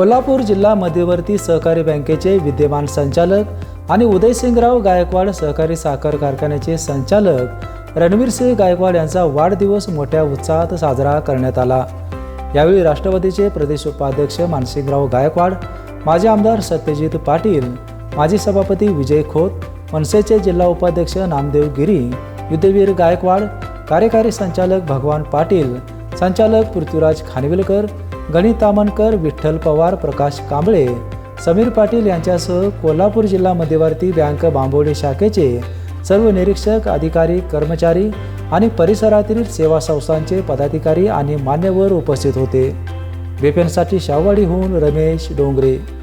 कोल्हापूर जिल्हा मध्यवर्ती सहकारी बँकेचे विद्यमान संचालक आणि उदयसिंगराव गायकवाड सहकारी साखर कारखान्याचे संचालक रणवीरसिंह गायकवाड यांचा वाढदिवस मोठ्या उत्साहात साजरा करण्यात आला. यावेळी राष्ट्रवादीचे प्रदेश उपाध्यक्ष मानसिंगराव गायकवाड माजी आमदार सत्यजित पाटील माजी सभापती विजय खोत मनसेचे जिल्हा उपाध्यक्ष नामदेव गिरी युद्धवीर गायकवाड कार्यकारी संचालक भगवान पाटील संचालक पृथ्वीराज खानविलकर गणित तामणकर विठ्ठल पवार प्रकाश कांबळे समीर पाटील यांच्यासह कोल्हापूर जिल्हा मध्यवर्ती बँक बांबोडे शाखेचे सर्व निरीक्षक अधिकारी कर्मचारी आणि परिसरातील सेवा संस्थांचे पदाधिकारी आणि मान्यवर उपस्थित होते. बेपेनसाठी शाहवाडीहून रमेश डोंगरे.